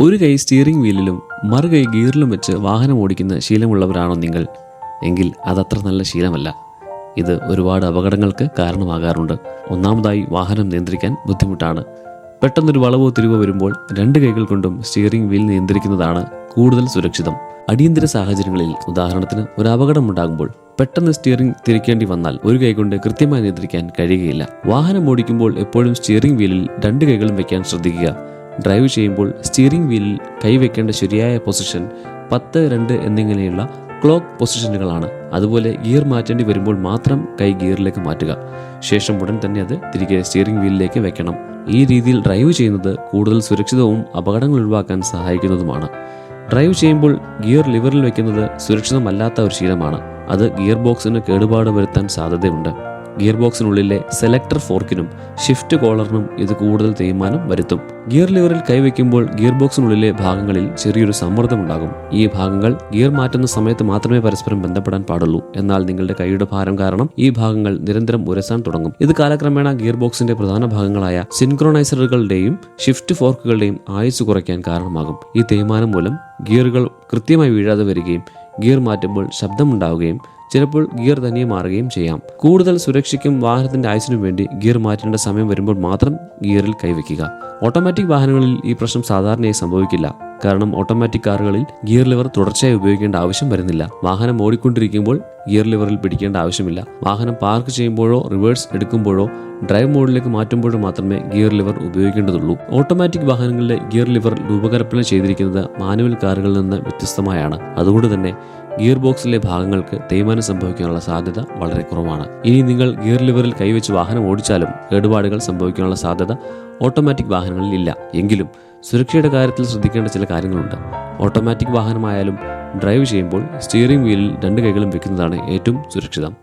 ഒരു കൈ സ്റ്റിയറിംഗ് വീലിലും മറു കൈ ഗിയറിലും വെച്ച് വാഹനം ഓടിക്കുന്ന ശീലമുള്ളവരാണോ നിങ്ങൾ? എങ്കിൽ അതത്ര നല്ല ശീലമല്ല. ഇത് ഒരുപാട് അപകടങ്ങൾക്ക് കാരണമാകാറുണ്ട്. ഒന്നാമതായി വാഹനം നിയന്ത്രിക്കാൻ ബുദ്ധിമുട്ടാണ്. പെട്ടെന്നൊരു വളവോ തിരിവോ വരുമ്പോൾ രണ്ട് കൈകൾ കൊണ്ടും സ്റ്റിയറിംഗ് വീൽ നിയന്ത്രിക്കുന്നതാണ് കൂടുതൽ സുരക്ഷിതം. അടിയന്തര സാഹചര്യങ്ങളിൽ ഉദാഹരണത്തിന് ഒരു അപകടം ഉണ്ടാകുമ്പോൾ പെട്ടെന്ന് സ്റ്റിയറിംഗ് തിരിക്കേണ്ടി വന്നാൽ ഒരു കൈ കൊണ്ട് കൃത്യമായി നിയന്ത്രിക്കാൻ കഴിയുകയില്ല. വാഹനം ഓടിക്കുമ്പോൾ എപ്പോഴും സ്റ്റിയറിംഗ് വീലിൽ രണ്ട് കൈകളും വെക്കാൻ ശ്രദ്ധിക്കുക. ഡ്രൈവ് ചെയ്യുമ്പോൾ സ്റ്റിയറിംഗ് വീലിൽ കൈവയ്ക്കേണ്ട ശരിയായ പൊസിഷൻ പത്ത് രണ്ട് എന്നിങ്ങനെയുള്ള ക്ലോക്ക് പൊസിഷനുകളാണ് അതുപോലെ ഗിയർ മാറ്റേണ്ടി വരുമ്പോൾ മാത്രം കൈ ഗിയറിലേക്ക് മാറ്റുക. ശേഷം ഉടൻ തന്നെ അത് തിരികെ സ്റ്റിയറിംഗ് വീലിലേക്ക് വെക്കണം. ഈ രീതിയിൽ ഡ്രൈവ് ചെയ്യുന്നത് കൂടുതൽ സുരക്ഷിതവും അപകടങ്ങൾ ഒഴിവാക്കാൻ സഹായിക്കുന്നതുമാണ്. ഡ്രൈവ് ചെയ്യുമ്പോൾ ഗിയർ ലിവറിൽ വെക്കുന്നത് സുരക്ഷിതമല്ലാത്ത ഒരു ശീലമാണ്. അത് ഗിയർ ബോക്സിന് കേടുപാട് വരുത്താൻ സാധ്യതയുണ്ട്. ഗിയർ ബോക്സിനുള്ളിലെ സെലക്ടർ ഫോർക്കിനും ഷിഫ്റ്റ് കോളറിനും ഇത് കൂടുതൽ തേയ്മാനം വരുത്തും. ഗിയർ ലിവറിൽ കൈവയ്ക്കുമ്പോൾ ഗിയർ ബോക്സിനുള്ളിലെ ഭാഗങ്ങളിൽ ചെറിയൊരു സമ്മർദ്ദം ഉണ്ടാകും ഈ ഭാഗങ്ങൾ ഗിയർ മാറ്റുന്ന സമയത്ത് മാത്രമേ പരസ്പരം ബന്ധപ്പെടാൻ പാടുള്ളൂ. എന്നാൽ നിങ്ങളുടെ കൈയുടെ ഭാരം കാരണം ഈ ഭാഗങ്ങൾ നിരന്തരം ഉരസാൻ തുടങ്ങും. ഇത് കാലക്രമേണ ഗിയർ ബോക്സിന്റെ പ്രധാന ഭാഗങ്ങളായ സിൻക്രോണൈസറുകളുടെയും ഷിഫ്റ്റ് ഫോർക്കുകളുടെയും ആയുസ് കുറയ്ക്കാൻ കാരണമാകും. ഈ തേയ്മാനം മൂലം ഗിയറുകൾ കൃത്യമായി വീഴാതെ വരികയും ഗിയർ മാറ്റുമ്പോൾ ശബ്ദമുണ്ടാവുകയും ചിലപ്പോൾ ഗിയർ തന്നെ മാറുകയും ചെയ്യാം. കൂടുതൽ സുരക്ഷയ്ക്കും വാഹനത്തിന്റെ ആയുസിനും വേണ്ടി ഗിയർ മാറ്റേണ്ട സമയം വരുമ്പോൾ മാത്രം ഗിയറിൽ കൈവയ്ക്കുക. ഓട്ടോമാറ്റിക് വാഹനങ്ങളിൽ ഈ പ്രശ്നം സാധാരണയായി സംഭവിക്കില്ല. കാരണം ഓട്ടോമാറ്റിക് കാറുകളിൽ ഗിയർ ലിവർ തുടർച്ചയായി ഉപയോഗിക്കേണ്ട ആവശ്യം വരുന്നില്ല. വാഹനം ഓടിക്കൊണ്ടിരിക്കുമ്പോൾ ഗിയർ ലിവറിൽ പിടിക്കേണ്ട ആവശ്യമില്ല. വാഹനം പാർക്ക് ചെയ്യുമ്പോഴോ റിവേഴ്സ് എടുക്കുമ്പോഴോ ഡ്രൈവ് മോഡിലേക്ക് മാറ്റുമ്പോഴോ മാത്രമേ ഗിയർ ലിവർ ഉപയോഗിക്കേണ്ടതുള്ളൂ. ഓട്ടോമാറ്റിക് വാഹനങ്ങളിലെ ഗിയർ ലിവർ രൂപകൽപ്പന ചെയ്തിരിക്കുന്നത് മാനുവൽ കാറുകളിൽ നിന്ന് വ്യത്യസ്തമായാണ്. അതുകൊണ്ട് തന്നെ ഗിയർ ബോക്സിലെ ഭാഗങ്ങൾക്ക് തേയ്മാനം സംഭവിക്കാനുള്ള സാധ്യത വളരെ കുറവാണ്. ഇനി നിങ്ങൾ ഗിയർ ലിവറിൽ കൈവച്ച് വാഹനം ഓടിച്ചാലും കേടുപാടുകൾ സംഭവിക്കാനുള്ള സാധ്യത ഓട്ടോമാറ്റിക് വാഹനങ്ങളിൽ ഇല്ല. എങ്കിലും സുരക്ഷയുടെ കാര്യത്തിൽ ശ്രദ്ധിക്കേണ്ട ചില കാര്യങ്ങളുണ്ട്. ഓട്ടോമാറ്റിക് വാഹനമായാലും ഡ്രൈവ് ചെയ്യുമ്പോൾ സ്റ്റിയറിംഗ് വീലിൽ രണ്ട് കൈകളും വെക്കുന്നതാണ് ഏറ്റവും സുരക്ഷിതം.